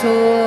주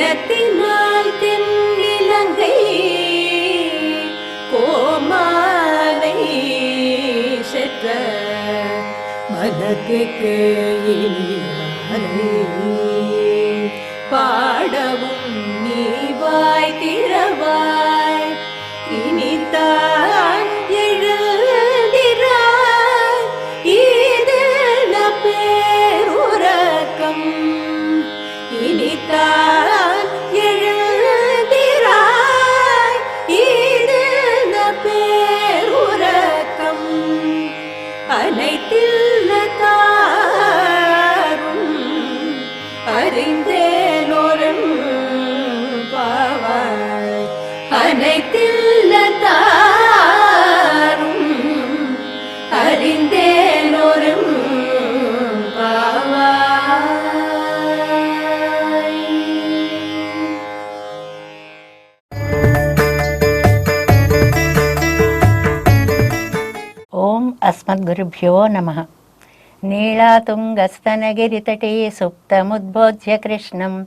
சினத்தினால் தென்னிலங்கை கோமாலை செற்ற மனத்துக்கு இனியானை பாடவும் நீ అస్మద్గురుభ్యో నమ నీళాతుంగస్తనగిరితటే సుప్తముద్బోధ్య కృష్ణం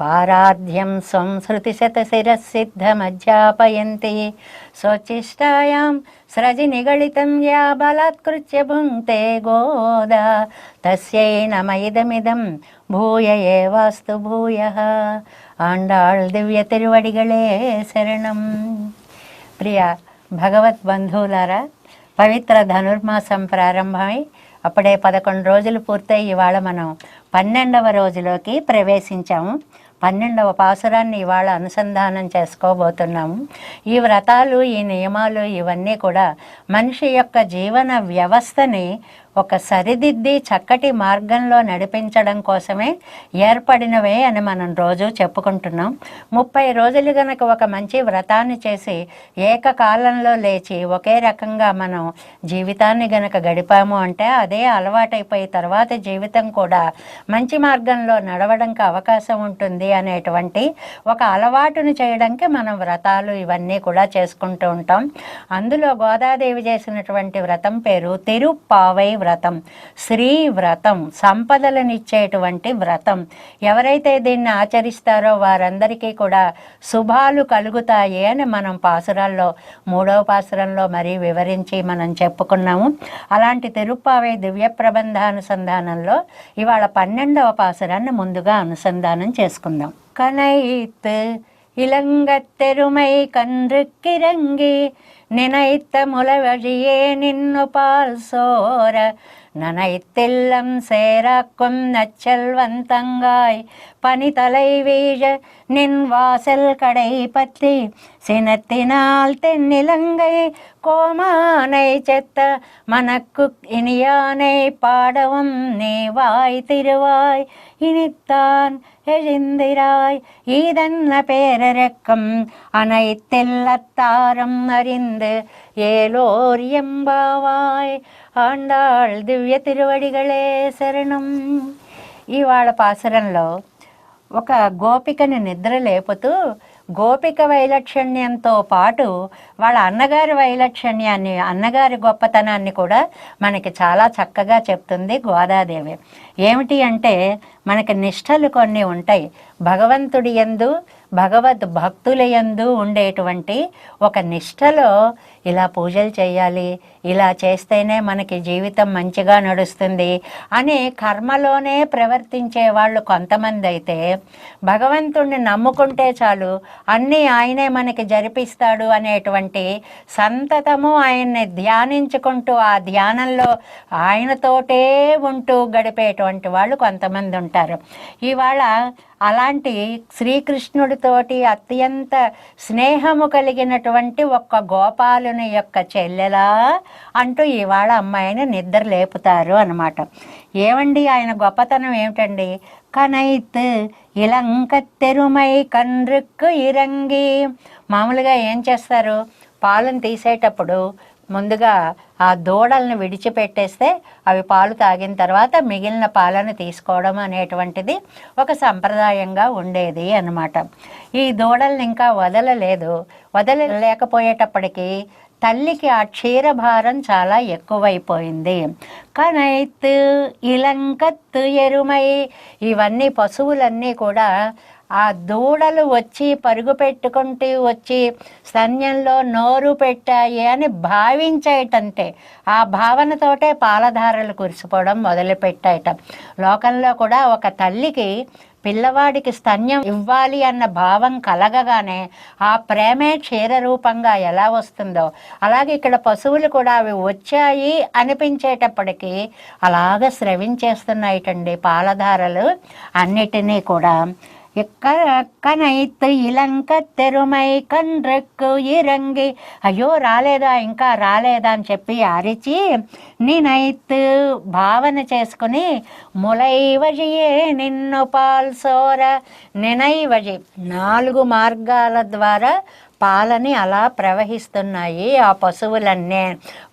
పారాధ్యం సంసృతిశతశిరసిద్ధమధ్యాపయంతి స్వచిష్టాయాం స్రజి నిగళితం యా బలాత్కృత్య భుంక్తే గోదా తస్యై నమ ఇదమిదం భూయ ఏవాస్తు భూయ ఆండాళ్ దివ్య తిరువడిగళే శరణం ప్రియ భగవత్ బంధువులారా పవిత్ర ధనుర్మాసం ప్రారంభమై అప్పుడే పదకొండు రోజులు పూర్తయి ఇవాళ మనం పన్నెండవ రోజులోకి ప్రవేశించాము. పన్నెండవ పాసురాన్ని ఇవాళ అనుసంధానం చేసుకోబోతున్నాము. ఈ వ్రతాలు ఈ నియమాలు ఇవన్నీ కూడా మనిషి యొక్క జీవన వ్యవస్థని ఒక సరిదిద్ది చక్కటి మార్గంలో నడిపించడం కోసమే ఏర్పడినవే అని మనం రోజు చెప్పుకుంటున్నాం. ముప్పై రోజులు గనక ఒక మంచి వ్రతాన్ని చేసి ఏకకాలంలో లేచి ఒకే రకంగా మనం జీవితాన్ని గనక గడిపాము అంటే అదే అలవాటైపోయి తర్వాత జీవితం కూడా మంచి మార్గంలో నడవడానికి అవకాశం ఉంటుంది అనేటువంటి ఒక అలవాటును చేయడానికి మనం వ్రతాలు ఇవన్నీ కూడా చేసుకుంటూ ఉంటాం. అందులో గోదాదేవి చేసినటువంటి వ్రతం పేరు తిరుపావై వ్రతం. శ్రీ వ్రతం సంపదలనిచ్చేటువంటి వ్రతం ఎవరైతే దీన్ని ఆచరిస్తారో వారందరికీ కూడా శుభాలు కలుగుతాయి అని మనం పాసురాల్లో మూడవ పాసురంలో మరీ వివరించి మనం చెప్పుకున్నాము అలాంటి తిరుప్పావై దివ్య ప్రబంధానుసంధానంలో ఇవాళ పన్నెండవ పాసురాన్ని ముందుగా అనుసంధానం చేసుకుందాం కనైత్ இளங்கத்தெருமை கன்றுக்கிறங்கி நினைத்த முளவழியே நின்னு பால் சோர நனைத்தெல்லம் சேராக்கும் நச்செல்வன் தங்காய். பனி தலை வீழ நின் வாசல் கடை பற்றி சினத்தினால் தென்னிலங்கை கோமானை செத்த மனக்கு இனியானை பாடவும் நீ வாய் திருவாய். இனித்தான் எழுந்திராய். ஈதன்ன பேரரக்கம் அனைத்தெல்லத்தாரம் அறிந்து ஏலோர் எம்பாவாய். ఆండాళ్ దివ్య తిరువడిగళే శరణం. ఇవాళ పాసురంలో ఒక గోపికని నిద్ర లేపుతూ గోపిక వైలక్షణ్యంతో పాటు వాళ్ళ అన్నగారి వైలక్షణ్యాన్ని అన్నగారి గొప్పతనాన్ని కూడా మనకి చాలా చక్కగా చెప్తుంది గోదాదేవి. ఏమిటి అంటే మనకి నిష్టలు కొన్ని ఉంటాయి. భగవంతుడి యందు భగవద్ భక్తుల యందు ఉండేటువంటి ఒక నిష్టలో ఇలా పూజలు చేయాలి ఇలా చేస్తేనే మనకి జీవితం మంచిగా నడుస్తుంది అని కర్మలోనే ప్రవర్తించే వాళ్ళు కొంతమంది అయితే భగవంతుణ్ణి నమ్ముకుంటే చాలు అన్నీ ఆయనే మనకి జరిపిస్తాడు అనేటువంటి సంతతము ఆయన్ని ధ్యానించుకుంటూ ఆ ధ్యానంలో ఆయనతోటే ఉంటూ గడిపేటువంటి వాళ్ళు కొంతమంది ఉంటారు. ఇవాళ అలాంటి శ్రీకృష్ణుడితోటి అత్యంత స్నేహము కలిగినటువంటి ఒక్క గోపాలుని యొక్క చెల్లెలా అంటూ ఇవాళ అమ్మాయిని నిద్ర లేపుతారు అనమాట ఏమండి ఆయన గొప్పతనం ఏమిటండి? కనైత్ ఇలంక తెరుమై కండ్రుక్కు ఇరంగి. మామూలుగా ఏం చేస్తారు? పాలను తీసేటప్పుడు ముందుగా ఆ దూడల్ని విడిచిపెట్టేస్తే అవి పాలు తాగిన తర్వాత మిగిలిన పాలను తీసుకోవడం అనేటువంటిది ఒక సంప్రదాయంగా ఉండేది అన్నమాట. ఈ దూడల్ని ఇంకా వదలలేదు. వదలలేకపోయేటప్పటికీ తల్లికి ఆ క్షీరభారం చాలా ఎక్కువైపోయింది. కనైత్ ఇలంకత్తు ఎరుమై ఇవన్నీ పశువులన్నీ కూడా ఆ దూడలు వచ్చి పరుగు పెట్టుకుంటూ వచ్చి సన్యంలో నోరు పెట్టాయి అని భావించేటంటే ఆ భావనతోటే పాలధారలు కురిసిపోవడం మొదలుపెట్టాయట. లోకంలో కూడా ఒక తల్లికి పిల్లవాడికి స్తన్యం ఇవ్వాలి అన్న భావం కలగగానే ఆ ప్రేమే క్షీర రూపంగా ఎలా వస్తుందో అలాగే ఇక్కడ పశువులు కూడా అవి వచ్చాయి అనిపించేటప్పటికీ అలాగ స్రవించేస్తున్నాయిటండి పాలధారలు అన్నిటినీ కూడా. ఎక్కనైతు ఇలంక తెరుమై కండ్రెక్కు ఇరంగి అయ్యో రాలేదా ఇంకా రాలేదా అని చెప్పి అరిచి నేనైతు భావన చేసుకుని ములైవజియే నిన్ను పాల్సోర నినైవజి నాలుగు మార్గాల ద్వారా పాలని అలా ప్రవహిస్తున్నాయి. ఆ పశువులన్నీ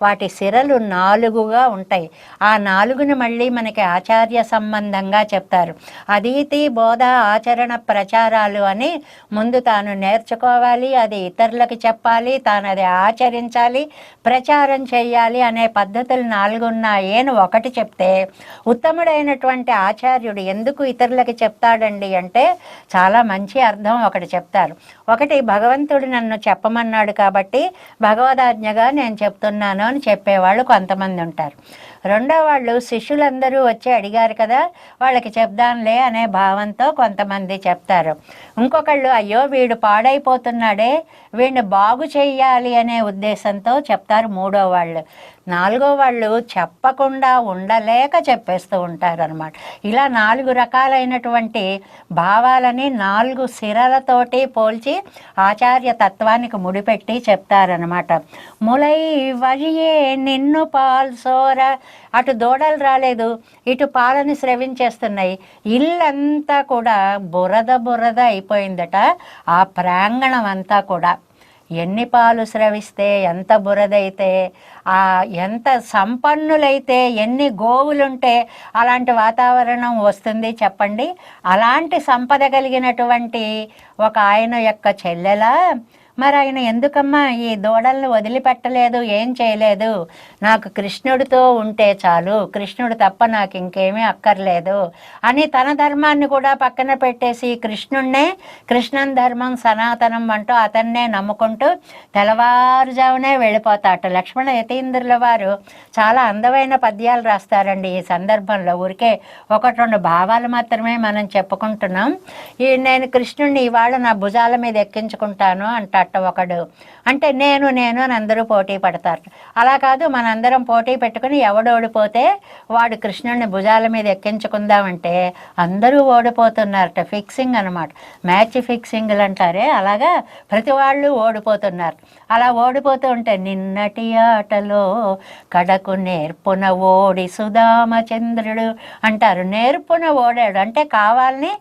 వాటి సిరలు నాలుగుగా ఉంటాయి. ఆ నాలుగుని మళ్ళీ మనకి ఆచార్య సంబంధంగా చెప్తారు. అదీతి బోధ ఆచరణ ప్రచారాలు అని ముందు తాను నేర్చుకోవాలి అది ఇతరులకు చెప్పాలి తాను అది ఆచరించాలి ప్రచారం చేయాలి అనే పద్ధతులు నాలుగు ఉన్నాయి అని ఒకటి చెప్తే ఉత్తముడైనటువంటి ఆచార్యుడు ఎందుకు ఇతరులకి చెప్తాడండి అంటే చాలా మంచి అర్థం ఒకటి చెప్తారు. ఒకటి భగవంతుడు నన్ను చెప్పమన్నాడు కాబట్టి భగవదాజ్ఞగా నేను చెప్తున్నాను అని చెప్పేవాళ్ళు కొంతమంది ఉంటారు. రెండో వాళ్ళు శిష్యులందరూ వచ్చి అడిగారు కదా వాళ్ళకి చెప్దాంలే అనే భావంతో కొంతమంది చెప్తారు. ఇంకొకళ్ళు అయ్యో వీడు పాడైపోతున్నాడే వీడిని బాగు చేయాలి అనే ఉద్దేశంతో చెప్తారు మూడో వాళ్ళు. నాలుగో వాళ్ళు చెప్పకుండా ఉండలేక చెప్పేస్తూ ఉంటారనమాట ఇలా నాలుగు రకాలైనటువంటి భావాలని నాలుగు సిరలతోటి పోల్చి ఆచార్య తత్వానికి ముడిపెట్టి చెప్తారనమాట ములై వజియే నిన్ను పాల్సోర అటు దూడలు రాలేదు ఇటు పాలని స్రవించేస్తున్నాయి. ఇల్లంతా కూడా బురద బురద అయిపోయిందట ఆ ప్రాంగణం అంతా కూడా. ఎన్ని పాలు స్రవిస్తే ఎంత బురదైతే ఆ ఎంత సంపన్నులైతే ఎన్ని గోవులుంటే అలాంటి వాతావరణం వస్తుంది చెప్పండి. అలాంటి సంపద కలిగినటువంటి ఒక ఆయన యొక్క చెల్లెలా మరి ఆయన ఎందుకమ్మా ఈ దూడల్ని వదిలిపెట్టలేదు? ఏం చేయలేదు? నాకు కృష్ణుడితో ఉంటే చాలు. కృష్ణుడు తప్ప నాకు ఇంకేమీ అక్కర్లేదు అని తన ధర్మాన్ని కూడా పక్కన పెట్టేసి కృష్ణుణ్ణే కృష్ణన్ ధర్మం సనాతనం అంటూ అతన్నే నమ్ముకుంటూ తెల్లవారుజామునే వెళ్ళిపోతాట. లక్ష్మణ యతీంద్రుల వారు చాలా అందమైన పద్యాలు రాస్తారండి ఈ సందర్భంలో. ఊరికే ఒకటి రెండు భావాలు మాత్రమే మనం చెప్పుకుంటున్నాం. ఈ నేను కృష్ణుడిని ఇవాళ నా భుజాల మీద ఎక్కించుకుంటాను అంటాడు. ఒకడు అంటే నేను నేను అని అందరూ పోటీ పడతారు. అలా కాదు మనందరం పోటీ పెట్టుకుని ఎవడు ఓడిపోతే వాడు కృష్ణుడిని భుజాల మీద ఎక్కించుకుందామంటే అందరూ ఓడిపోతున్నారట. ఫిక్సింగ్ అనమాట మ్యాచ్ ఫిక్సింగ్లు అంటారే అలాగా ప్రతి వాళ్ళు ఓడిపోతున్నారు. అలా ఓడిపోతూ ఉంటే నిన్నటి ఆటలో కడకు నేర్పున ఓడి సుధామచంద్రుడు అంటారు. నేర్పున ఓడాడు. అంటే కావాలని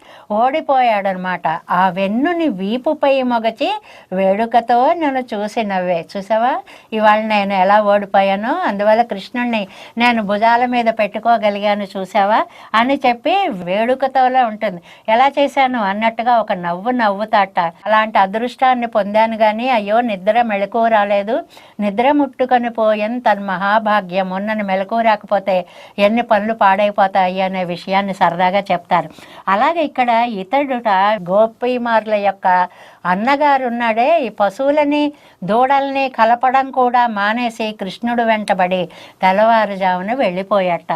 ఓడిపోయాడనమాట ఆ వెన్నుని వీపుపై మొగచి వేడుకతో నన్ను చూసి నవ్వే. చూసావా? ఇవాళ నేను ఎలా ఓడిపోయానో అందువల్ల కృష్ణుణ్ణి నేను భుజాల మీద పెట్టుకోగలిగాను చూసావా? అని చెప్పి వేడుకతోలా ఉంటుంది. ఎలా చేశాను అన్నట్టుగా ఒక నవ్వు నవ్వుతాట. అలాంటి అదృష్టాన్ని పొందాను కానీ అయ్యో నిద్ర మెళకువ రాలేదు. నిద్ర ముట్టుకొని పోయని తన మహాభాగ్యం. ఉన్నని మెలకు రాకపోతే ఎన్ని పనులు పాడైపోతాయి అనే విషయాన్ని సరదాగా చెప్తారు. అలాగే ఇక్కడ ఇతడుట గోపీమార్ల యొక్క అన్నగారు ఉన్నాడే ఈ పశువులని దూడల్ని కలపడం కూడా మానేసి కృష్ణుడు వెంటబడి తెల్లవారుజామున వెళ్ళిపోయాట.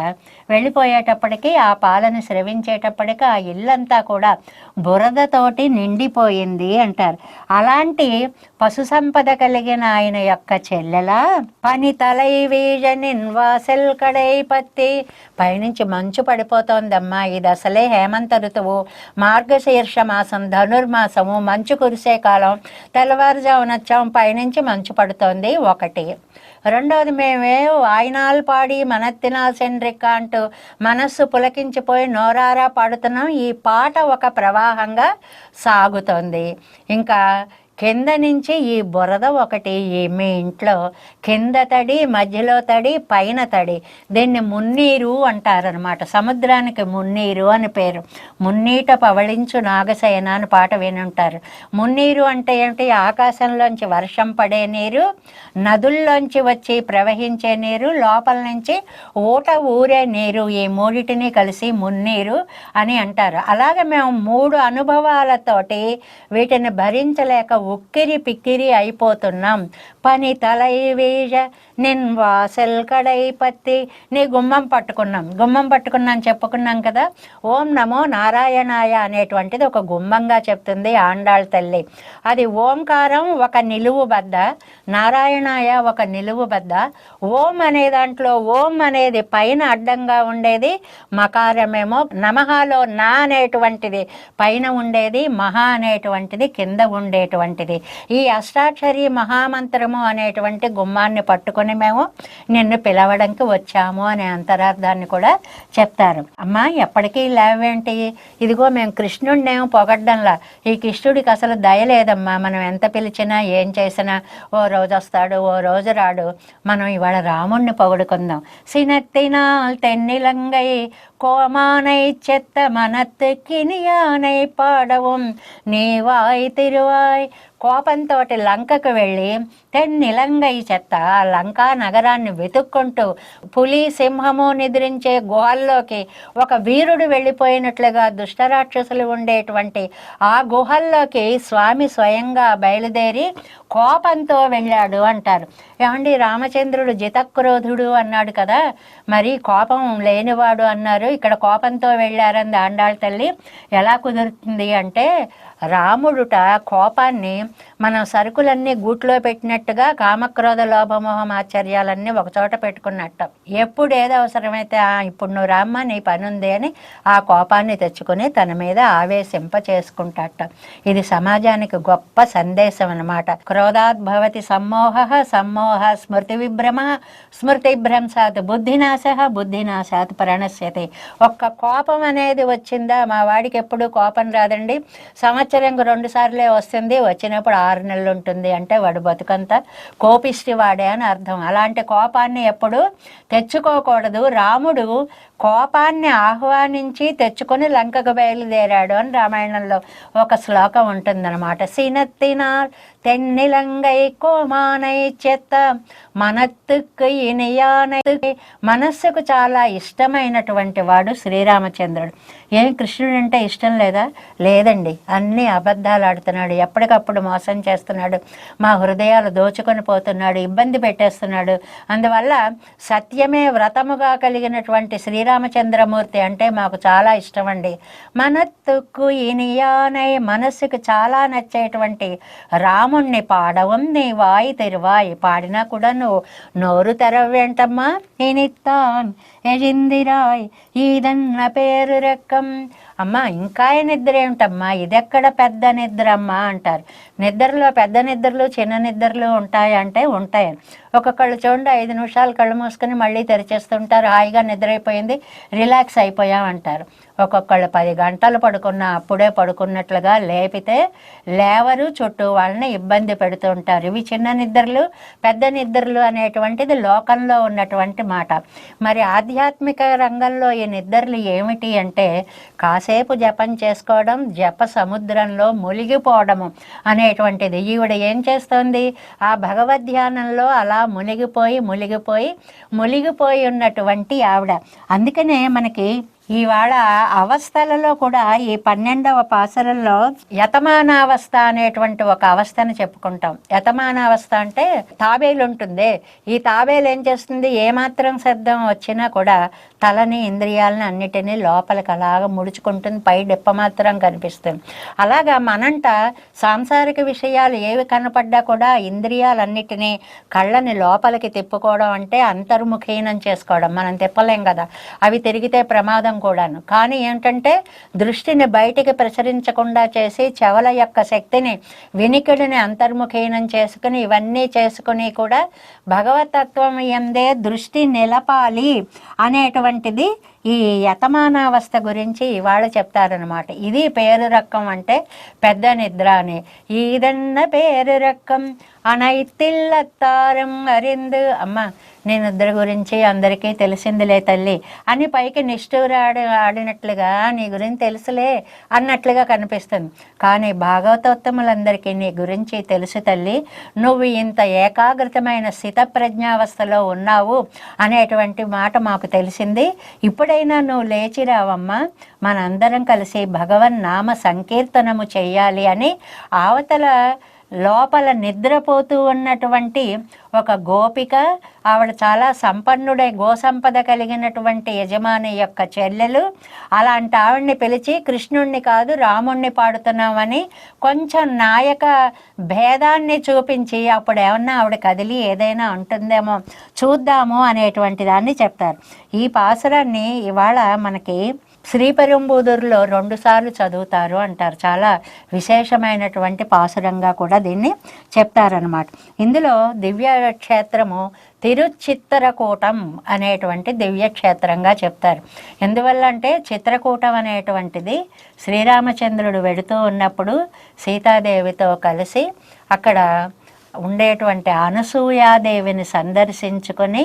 వెళ్ళిపోయేటప్పటికీ ఆ పాలను స్రవించేటప్పటికి ఆ ఇల్లంతా కూడా బురదతోటి నిండిపోయింది అంటారు. అలాంటి పశు సంపద కలిగిన ఆయన యొక్క చెల్లెలా? పని తలై వీజనిన్ వాసెల్ కడై పత్తి. పైనుంచి మంచు పడిపోతోందమ్మా ఇది అసలే హేమంత ఋతువు. మార్గశీర్ష మాసం ధనుర్మాసము మంచు కురిసే కాలం తెల్లవారుజామున వచ్చాం పైనుంచి మంచు పడుతోంది ఒకటి. రెండవది మేమే వాయినాలు పాడి మనత్తినా సెండ్రిక్క అంటూ మనస్సు పులకించిపోయి నోరారా పాడుతున్నాం. ఈ పాట ఒక ప్రవాహంగా సాగుతోంది. ఇంకా కింద నుంచి ఈ బురద ఒకటి ఈ మీ ఇంట్లో కింద తడి మధ్యలో తడి పైన తడి. దీన్ని మున్నీరు అంటారనమాట సముద్రానికి మున్నీరు అని పేరు. మున్నీట పవళించు నాగసేన అని పాట వినుంటారు. మున్నీరు అంటే ఏమిటి? ఆకాశంలోంచి వర్షం పడే నీరు నదుల్లోంచి వచ్చి ప్రవహించే నీరు లోపల నుంచి ఊట ఊరే నీరు ఈ మూడిటిని కలిసి మున్నీరు అని అంటారు. అలాగే మేము మూడు అనుభవాలతోటి వీటిని భరించలేక ఉక్కిరి పిక్కిరి అయిపోతున్నాం. పని తలై వేజ నిన్ వాసల్ కడై పత్తి. నీ గుమ్మం పట్టుకున్నాం గుమ్మం పట్టుకున్నాం చెప్పుకున్నాం కదా. ఓం నమో నారాయణాయ అనేటువంటిది ఒక గుమ్మంగా చెప్తుంది ఆండాళ్ తల్లి. అది ఓంకారం ఒక నిలువు బద్ద నారాయణాయ ఒక నిలువు బద్ద. ఓం అనే దాంట్లో ఓం అనేది పైన అడ్డంగా ఉండేది మకారమేమో నమహాలో నా అనేటువంటిది పైన ఉండేది మహా అనేటువంటిది కింద ఉండేటువంటిది. ఈ అష్టాక్షరి మహామంత్రము అనేటువంటి గుమ్మాన్ని పట్టుకొని మేము నిన్ను పిలవడానికి వచ్చాము అనే అంతరార్థాన్ని కూడా చెప్తారు. అమ్మా ఎప్పటికీ లేవేంటి? ఇదిగో మేము కృష్ణుడినేమో పొగడ్డంలా. ఈ కృష్ణుడికి అసలు దయ లేదమ్మా. మనం ఎంత పిలిచినా ఏం చేసినా ఓ రోజు వస్తాడు ఓ రోజు రాడు. మనం ఇవాళ రాముణ్ణి పొగడుకుందాం. సినత్తినాల్ తెన్నిలంగై కోమానై చెత్త మనత్తు కినియానై పాడவும் నీవాయ్ తిరువాయ్. కోపంతో లంకకు వెళ్ళి తెన్నిలంగై చెత్త లంకా నగరాన్ని వెతుక్కుంటూ పులి సింహము నిద్రించే గుహల్లోకి ఒక వీరుడు వెళ్ళిపోయినట్లుగా దుష్టరాక్షసులు ఉండేటువంటి ఆ గుహల్లోకి స్వామి స్వయంగా బయలుదేరి కోపంతో వెళ్ళాడు అంటారు. ఏమండి? రామచంద్రుడు జితక్రోధుడు అన్నాడు కదా. మరి కోపం లేనివాడు అన్నారు. ఇక్కడ కోపంతో వెళ్ళారంది ఆండాళ్ళ తల్లి. ఎలా కుదురుతుంది అంటే రాముడుట కోపాన్ని మనం సరుకులన్నీ గూట్లో పెట్టినట్టుగా కామక్రోధ లోభమోహం ఆశ్చర్యాలన్నీ ఒకచోట పెట్టుకున్నట్టు. ఎప్పుడు ఏది అవసరమైతే "ఆ, ఇప్పుడు నువ్వు రామ్మ నీ పని ఉంది అని ఆ కోపాన్ని తెచ్చుకొని తన మీద ఆవేశింప చేసుకుంటాట. ఇది సమాజానికి గొప్ప సందేశం అన్నమాట క్రోధాత్ భవతి సమ్మోహ సమ్మోహ స్మృతి విభ్రమ స్మృతి భ్రంశాత్ బుద్ధినాశ బుద్ధినాశాత్ ప్రణశ్యతి. ఒక్క కోపం అనేది వచ్చిందా? మా వాడికి ఎప్పుడు కోపం రాదండి. సంవత్సరంకు రెండు సార్లే వస్తుంది. వచ్చినప్పుడు ఆరు నెలలు ఉంటుంది అంటే వాడు బతుకంతా కోపిష్టి వాడే అని అర్థం. అలాంటి కోపాన్ని ఎప్పుడు తెచ్చుకోకూడదు. రాముడు కోపాన్ని ఆహ్వానించి తెచ్చుకొని లంకకు బయలుదేరాడు అని రామాయణంలో ఒక శ్లోకం ఉంటుందన్నమాట. సినత్తినార్ తెన్నిలంగై కోమానై చెత్త మనత్తుకు ఇనియానై మనస్సుకు చాలా ఇష్టమైనటువంటి వాడు శ్రీరామచంద్రుడు. ఏం కృష్ణుడు అంటే ఇష్టం లేదా? లేదండి. అన్ని అబద్ధాలు ఆడుతున్నాడు. ఎప్పటికప్పుడు మోసం చేస్తున్నాడు. మా హృదయాలు దోచుకొని పోతున్నాడు. ఇబ్బంది పెట్టేస్తున్నాడు. అందువల్ల సత్యమే వ్రతముగా కలిగినటువంటి శ్రీరామచంద్రమూర్తి అంటే మాకు చాలా ఇష్టం అండి మనత్తుకు ఇనియానై మనస్సుకు చాలా నచ్చేటువంటి రాముణ్ణి పాడవం నీ వాయి తెరువాయి పాడినా కూడా నువ్వు నోరు తెరవేంటమ్మా ఇనిత్తాన్ ఎజిందిరాయ్ ఈదన్న పేరు రకం అమ్మా ఇంకా ఏ నిద్ర ఏమిటమ్మా ఇదెక్కడ పెద్ద నిద్ర అమ్మా అంటారు. నిద్రలో పెద్ద నిద్రలు చిన్న నిద్రలు ఉంటాయి ఉంటాయని. ఒక ఒక్కొక్కళ్ళు చూడండి ఐదు నిమిషాలు కళ్ళు మూసుకొని మళ్ళీ తెరిచేస్తుంటారు. హాయిగా నిద్ర అయిపోయింది రిలాక్స్ అయిపోయాం అంటారు. ఒక్కొక్కళ్ళు పది గంటలు పడుకున్న అప్పుడే పడుకున్నట్లుగా లేపితే లేవరు చుట్టూ వాళ్ళని ఇబ్బంది పెడుతుంటారు. ఇవి చిన్న నిద్రలు పెద్ద నిద్రలు అనేటువంటిది లోకంలో ఉన్నటువంటి మాట. మరి ఆధ్యాత్మిక రంగంలో ఈ నిద్రలు ఏమిటి అంటే కాసేపు జపం చేసుకోవడం జప సముద్రంలో మునిగిపోవడము అనేటువంటిది. ఈవిడ ఏం చేస్తోంది? ఆ భగవద్ధ్యానంలో అలా మునిగిపోయి మునిగిపోయి మునిగిపోయి ఉన్నటువంటి ఆవిడ. అందుకనే మనకి ఇవాళ అవస్థలలో కూడా ఈ పన్నెండవ పాసరంలో యతమానావస్థ అనేటువంటి ఒక అవస్థను చెప్పుకుంటాం. యతమానావస్థ అంటే తాబేలు ఉంటుంది. ఈ తాబేలు ఏం చేస్తుంది? ఏమాత్రం శబ్దం వచ్చినా కూడా తలని ఇంద్రియాలను అన్నిటినీ లోపలికి అలాగ ముడుచుకుంటుంది. పై డెప్ప మాత్రం కనిపిస్తుంది. అలాగా మనంట సాంసారిక విషయాలు ఏవి కనపడ్డా కూడా ఇంద్రియాలన్నిటినీ కళ్ళని లోపలికి తిప్పుకోవడం అంటే అంతర్ముఖీనం చేసుకోవడం. మనం తిప్పలేం కదా. అవి తిరిగితే ప్రమాదం కూడాను. కానీ ఏంటంటే దృష్టిని బయటికి ప్రసరించకుండా చేసి చెవల యొక్క శక్తిని వినికిడిని అంతర్ముఖీనం చేసుకుని ఇవన్నీ చేసుకుని కూడా భగవతత్వం ఎందే దృష్టి నిలపాలి అనేటువంటిది ఈ యతమానావస్థ గురించి ఇవాళ చెప్తారనమాట ఇది పేరు రక్కం అంటే పెద్ద నిద్ర అని. ఈదన్న పేరు రక్కం అనైతిల్లత్తారం అరిందు. అమ్మ నీ నిద్ర గురించి అందరికీ తెలిసిందిలే తల్లి. అని పైకి నిష్ఠూర ఆడి ఆడినట్లుగా నీ గురించి తెలుసులే అన్నట్లుగా కనిపిస్తుంది. కానీ భాగవతోత్తములందరికీ నీ గురించి తెలుసు తల్లి. నువ్వు ఇంత ఏకాగ్రతమైన స్థిత ప్రజ్ఞావస్థలో ఉన్నావు అనేటువంటి మాట మాకు తెలిసింది. ఇప్పుడైనా నువ్వు లేచి రావమ్మా మనందరం కలిసి భగవన్ నామ సంకీర్తనము చెయ్యాలి అని అవతల లోపల నిద్రపోతూ ఉన్నటువంటి ఒక గోపిక ఆవిడ చాలా సంపన్నుడై గోసంపద కలిగినటువంటి యజమాని యొక్క చెల్లెలు. అలాంటి ఆవిడ్ని పిలిచి కృష్ణుణ్ణి కాదు రాముణ్ణి పాడుతున్నామని కొంచెం నాయక భేదాన్ని చూపించి అప్పుడు ఏమన్నా ఆవిడ కదిలి ఏదైనా ఉంటుందేమో చూద్దాము అనేటువంటి దాన్ని చెప్తారు. ఈ పాసురాన్ని ఇవాళ మనకి శ్రీపెరుంబూదూరులో రెండుసార్లు చదువుతారు అంటారు. చాలా విశేషమైనటువంటి పాసురంగా కూడా దీన్ని చెప్తారనమాట ఇందులో దివ్య క్షేత్రము తిరుచిత్తరకూటం అనేటువంటి దివ్యక్షేత్రంగా చెప్తారు. ఎందువల్ల అంటే చిత్రకూటం అనేటువంటిది శ్రీరామచంద్రుడు వెడుతూ ఉన్నప్పుడు సీతాదేవితో కలిసి అక్కడ ఉండేటువంటి అనసూయాదేవిని సందర్శించుకొని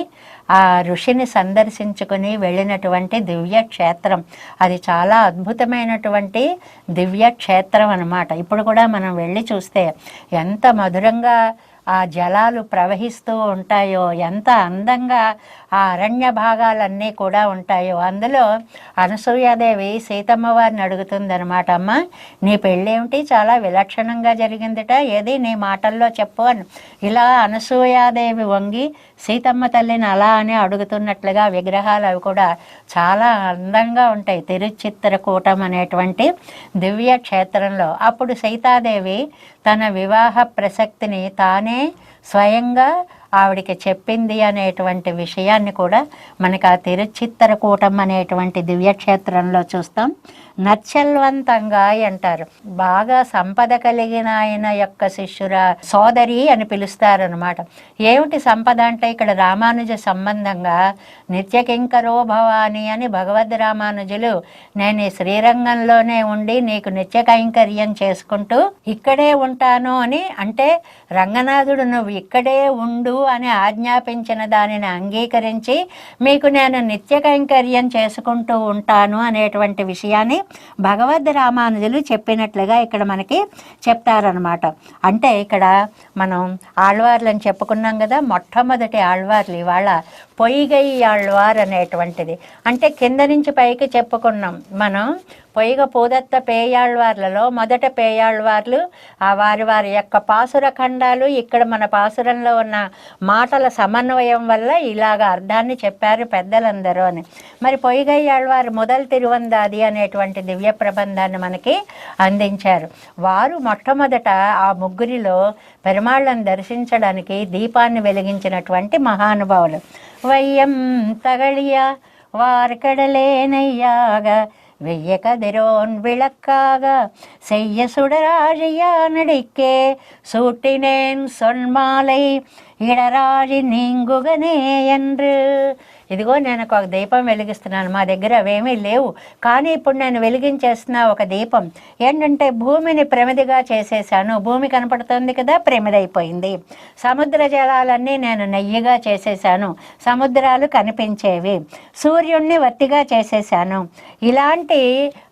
ఆ ఋషిని సందర్శించుకొని వెళ్ళినటువంటి దివ్య క్షేత్రం అది చాలా అద్భుతమైనటువంటి దివ్యక్షేత్రం అనమాట ఇప్పుడు కూడా మనం వెళ్ళి చూస్తే ఎంత మధురంగా ఆ జలాలు ప్రవహిస్తూ ఉంటాయో ఎంత అందంగా ఆ అరణ్య భాగాలన్నీ కూడా ఉంటాయో. అందులో అనసూయాదేవి సీతమ్మ వారిని అడుగుతుందనమాట అమ్మ నీ పెళ్ళేమిటి? చాలా విలక్షణంగా జరిగిందిట. ఏది? నీ మాటల్లో చెప్పు అని. ఇలా అనసూయాదేవి వంగి సీతమ్మ తల్లిని అలా అని అడుగుతున్నట్లుగా విగ్రహాలు అవి కూడా చాలా అందంగా ఉంటాయి. తిరుచిత్రకూటం అనేటువంటి దివ్య క్షేత్రంలో. అప్పుడు సీతాదేవి తన వివాహ ప్రసక్తిని తానే స్వయంగా ఆవిడికి చెప్పింది అనేటువంటి విషయాన్ని కూడా మనకు ఆ తిరుచిత్తరకూటం అనేటువంటి దివ్యక్షేత్రంలో చూస్తాం. నచ్చల్వంతంగా అంటారు. బాగా సంపద కలిగిన ఆయన యొక్క శిష్యుర సోదరి అని పిలుస్తారనమాట ఏమిటి సంపద అంటే ఇక్కడ రామానుజ సంబంధంగా నిత్యకింకరో భవాని అని భగవద్ రామానుజులు నేను ఈ శ్రీరంగంలోనే ఉండి నీకు నిత్య కైంకర్యం చేసుకుంటూ ఇక్కడే ఉంటాను అని అంటే రంగనాథుడు నువ్వు ఇక్కడే ఉండు అని ఆజ్ఞాపించిన దానిని అంగీకరించి మీకు నేను నిత్య కైంకర్యం చేసుకుంటూ ఉంటాను అనేటువంటి విషయాన్ని భగవద్ రామానుజులు చెప్పినట్లుగా ఇక్కడ మనకి చెప్తారనమాట అంటే ఇక్కడ మనం ఆళ్వార్లు అని చెప్పుకున్నాం కదా మొట్టమొదటి ఆళ్వార్లు ఇవాళ పొయ్యిగయ్యాళ్ళవారు అనేటువంటిది అంటే కింద నుంచి పైకి చెప్పుకున్నాం మనం. పొయ్యిగ పూదత్త పేయాళ్వార్లలో మొదట పేయాళ్వార్లు ఆ వారి వారి యొక్క పాసుర ఖండాలు ఇక్కడ మన పాసురంలో ఉన్న మాటల సమన్వయం వల్ల ఇలాగ అర్థాన్ని చెప్పారు పెద్దలందరూ అని. మరి పొయ్యిగయ్యాళ్వారు మొదలు తిరువందాది అనేటువంటి దివ్య ప్రబంధాన్ని మనకి అందించారు. వారు మొట్టమొదట ఆ ముగ్గురిలో పెరుమాళ్ళను దర్శించడానికి దీపాన్ని వెలిగించినటువంటి మహానుభావులు. வையம் தகழியா வார்கடலேனையாக வெய்ய கதிரோன் விளக்காக செய்ய சுடராழியா நடிக்கே சூட்டினேன் சொன்மாலை ఈడరాజి నింగుగనే ఎండ్రు. ఇదిగో నేను ఒక దీపం వెలిగిస్తున్నాను మా దగ్గర అవేమీ లేవు. కానీ ఇప్పుడు నేను వెలిగించేస్తున్న ఒక దీపం. ఏంటంటే భూమిని ప్రమిదిగా చేసేసాను భూమి కనపడుతుంది కదా ప్రమిదైపోయింది. సముద్ర జలాలన్నీ నేను నెయ్యిగా చేసేసాను సముద్రాలు కనిపించేవి. సూర్యుణ్ణి వత్తిగా చేసేసాను ఇలాంటి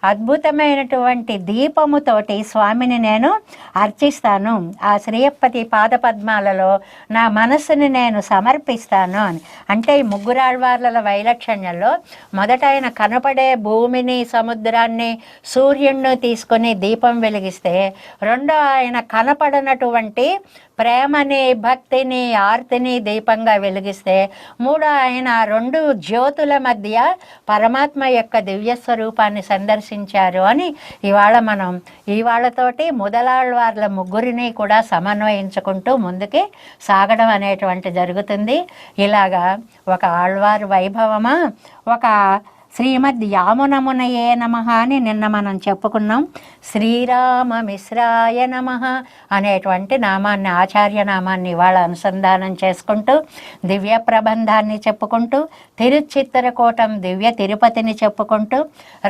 అద్భుతమైనటువంటి దీపముతోటి స్వామిని నేను అర్చిస్తాను. ఆ శ్రీయప్పతి పాదపద్మాలలో నా మనసుని నేను సమర్పిస్తాను అని. అంటే ఈ ముగ్గురాళ్వార్ల వైలక్షణ్యంలో మొదట ఆయన కనపడే భూమిని సముద్రాన్ని సూర్యుడిని తీసుకొని దీపం వెలిగిస్తే రెండో ఆయన కనపడనటువంటి ప్రేమని భక్తిని ఆర్తిని దీపంగా వెలిగిస్తే మూడు ఆయన రెండు జ్యోతుల మధ్య పరమాత్మ యొక్క దివ్య స్వరూపాన్ని సందర్శించారు అని ఇవాళ మనం ఇవాళతోటి ముదలాళ్ళవార్ల ముగ్గురిని కూడా సమన్వయించుకుంటూ ముందుకి సాగడం అనేటువంటి జరుగుతుంది. ఇలాగా ఒక ఆళ్వారు వైభవమా? ఒక శ్రీమద్ యామునమునయే నమ అని నిన్న మనం చెప్పుకున్నాం. శ్రీరామ మిశ్రాయ నమ అనేటువంటి నామాన్ని ఆచార్య నామాన్ని ఇవాళ అనుసంధానం చేసుకుంటూ దివ్య ప్రబంధాన్ని చెప్పుకుంటూ తిరుచిత్తరకోటం దివ్య తిరుపతిని చెప్పుకుంటూ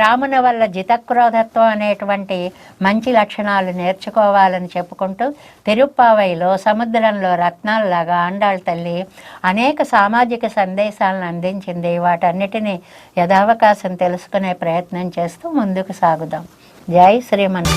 రాముని వల్ల జితక్రోధత్వం అనేటువంటి మంచి లక్షణాలు నేర్చుకోవాలని చెప్పుకుంటూ తిరుప్పావైలో సముద్రంలో రత్నాల్లాగా ఆండాళ్ళ తల్లి అనేక సామాజిక సందేశాలను అందించింది. వాటన్నిటినీ అవకాశం తెలుసుకునే ప్రయత్నం చేస్తూ ముందుకు సాగుదాం. జై శ్రీమన్